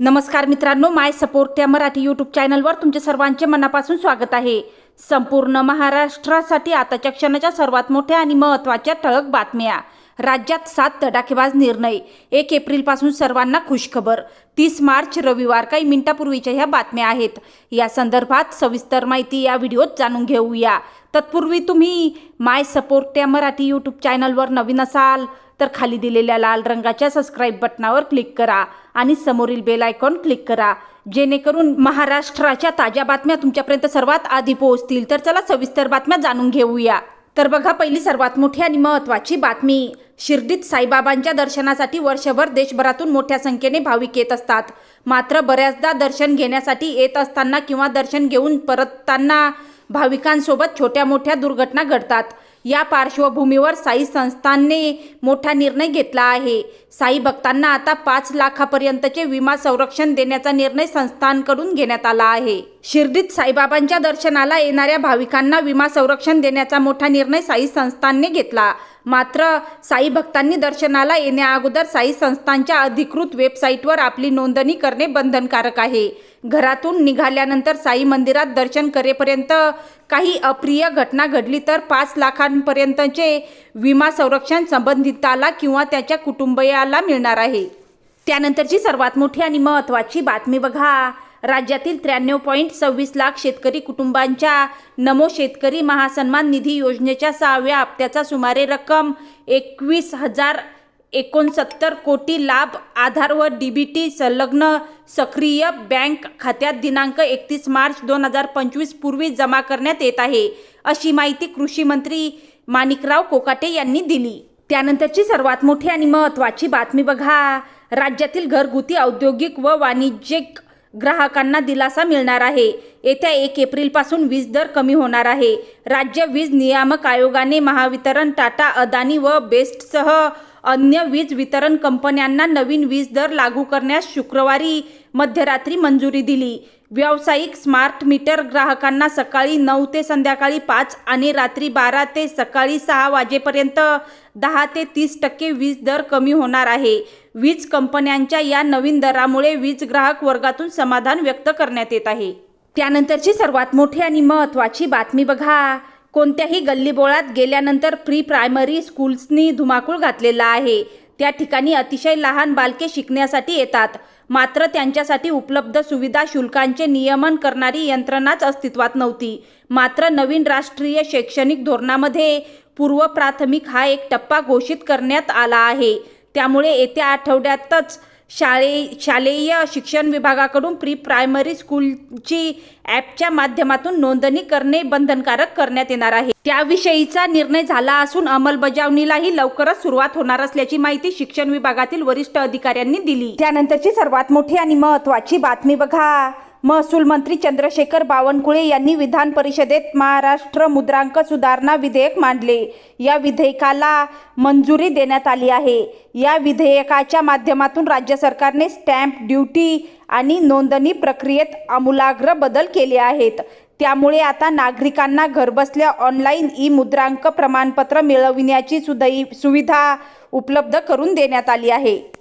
नमस्कार मित्रांनो माय सपोर्ट या मराठी यूट्यूब चॅनलवर तुमचे सर्वांचे मनापासून स्वागत आहे. संपूर्ण महाराष्ट्रासाठी आताच्या क्षणाच्या सर्वात मोठ्या आणि महत्त्वाच्या ठळक बातम्या. राज्यात सात तडाखेबाज निर्णय. एक एप्रिलपासून सर्वांना खुशखबर. तीस मार्च रविवार काही मिनिटापूर्वीच्या ह्या बातम्या आहेत. या संदर्भात सविस्तर माहिती या व्हिडिओत जाणून घेऊया. तत्पूर्वी तुम्ही माय सपोर्ट या मराठी यूट्यूब चॅनलवर नवीन असाल तर खाली दिलेल्या लाल रंगाच्या सबस्क्राईब बटनावर क्लिक करा आणि समोरील बेल आयकॉन क्लिक करा. जेणेकरून महाराष्ट्राच्या ताज्या बातम्या तुमच्यापर्यंत सर्वात आधी पोहोचतील. तर चला सविस्तर बातम्या जाणून घेऊया. तर बघा पहिली सर्वात मोठी आणि महत्त्वाची बातमी. शिर्डीत साईबाबांच्या दर्शनासाठी वर्षभर देशभरातून मोठ्या संख्येने भाविक येत असतात. मात्र बऱ्याचदा दर्शन घेण्यासाठी येत असताना किंवा दर्शन घेऊन परतताना भाविकांसोबत छोट्या मोठ्या दुर्घटना घडतात. या पार्श्वभूमीवर साई संस्थानने मोठा निर्णय घेतला आहे. साई भक्तांना आता पाच लाखापर्यंतचे विमा संरक्षण देण्याचा निर्णय संस्थांकडून घेण्यात आला आहे. शिर्डीत साईबाबांच्या दर्शनाला येणाऱ्या भाविकांना विमा संरक्षण देण्याचा मोठा निर्णय साई संस्थानने घेतला. मात्र साई भक्तांनी दर्शनाला येण्याअगोदर साई संस्थांच्या अधिकृत वेबसाईटवर आपली नोंदणी करणे बंधनकारक आहे. घरातून निघाल्यानंतर साई मंदिरात दर्शन करेपर्यंत काही अप्रिय घटना घडली तर पाच लाखांपर्यंतचे विमा संरक्षण संबंधिताला किंवा त्याच्या कुटुंबियाला मिळणार आहे. त्यानंतरची सर्वात मोठी आणि महत्त्वाची बातमी बघा. राज्यातील त्र्याण्णव पॉईंट सव्वीस लाख शेतकरी कुटुंबांच्या नमो शेतकरी महासन्मान निधी योजनेच्या सहाव्या हप्त्याचा सुमारे रक्कम एकवीस हजार एकोणसत्तर कोटी लाभ आधार व डी बी टी संलग्न सक्रिय बँक खात्यात दिनांक एकतीस मार्च दोन हजार पंचवीस पूर्वी जमा करण्यात येत आहे अशी माहिती कृषी मंत्री माणिकराव कोकाटे यांनी दिली. त्यानंतरची सर्वात मोठी आणि महत्त्वाची बातमी बघा. राज्यातील घरगुती औद्योगिक व वाणिज्यिक ग्राहकांना दिलासा मिळणार आहे. येत्या एक एप्रिलपासून वीज दर कमी होणार आहे. राज्य वीज नियामक आयोगाने महावितरण टाटा अदानी व बेस्टसह अन्य वीज वितरण कंपन्यांना नवीन वीज दर लागू करण्यास शुक्रवारी मध्यरात्री मंजुरी दिली. व्यावसायिक स्मार्ट मीटर ग्राहकांना सकाळी नऊ ते संध्याकाळी पाच आणि रात्री बारा ते सकाळी सहा वाजेपर्यंत दहा ते तीस टक्के वीज दर कमी होणार आहे. वीज कंपन्यांच्या या नवीन दरामुळे वीज ग्राहक वर्गातून समाधान व्यक्त करण्यात येत आहे. त्यानंतरची सर्वात मोठी आणि महत्त्वाची बातमी बघा. कोणत्याही गल्लीबोळात गेल्यानंतर प्री प्रायमरी स्कूल्सनी धुमाकूळ घातलेला आहे. त्या ठिकाणी अतिशय लहान बालके शिकण्यासाठी येतात. मात्र त्यांच्यासाठी उपलब्ध सुविधा शुल्कांचे नियमन करणारी यंत्रणाच अस्तित्वात नव्हती. मात्र नवीन राष्ट्रीय शैक्षणिक धोरणामध्ये पूर्व प्राथमिक हा एक टप्पा घोषित करण्यात आला आहे. त्यामुळे येत्या आठवड्यातच शाळे शालेय शिक्षण विभागाकडून प्री प्रायमरी स्कूलची ॲपच्या माध्यमातून नोंदणी करणे बंधनकारक करण्यात येणार आहे. त्याविषयीचा निर्णय झाला असून अंमलबजावणीलाही लवकरच सुरुवात होणार असल्याची माहिती शिक्षण विभागातील वरिष्ठ अधिकाऱ्यांनी दिली. त्यानंतरची सर्वात मोठी आणि महत्त्वाची बातमी बघा. महसूल मंत्री चंद्रशेखर बावनकुळे यांनी विधान परिषदेत महाराष्ट्र मुद्रांक सुधारणा विधेयक मांडले. या विधेयकाला मंजुरी देण्यात आली आहे. या विधेयकाच्या माध्यमातून राज्य सरकारने स्टॅम्प ड्युटी आणि नोंदणी प्रक्रियेत आमूलाग्र बदल केले आहेत. त्यामुळे आता नागरिकांना घरबसल्या ऑनलाईन ई मुद्रांक प्रमाणपत्र मिळविण्याची सुदई सुविधा उपलब्ध करून देण्यात आली आहे.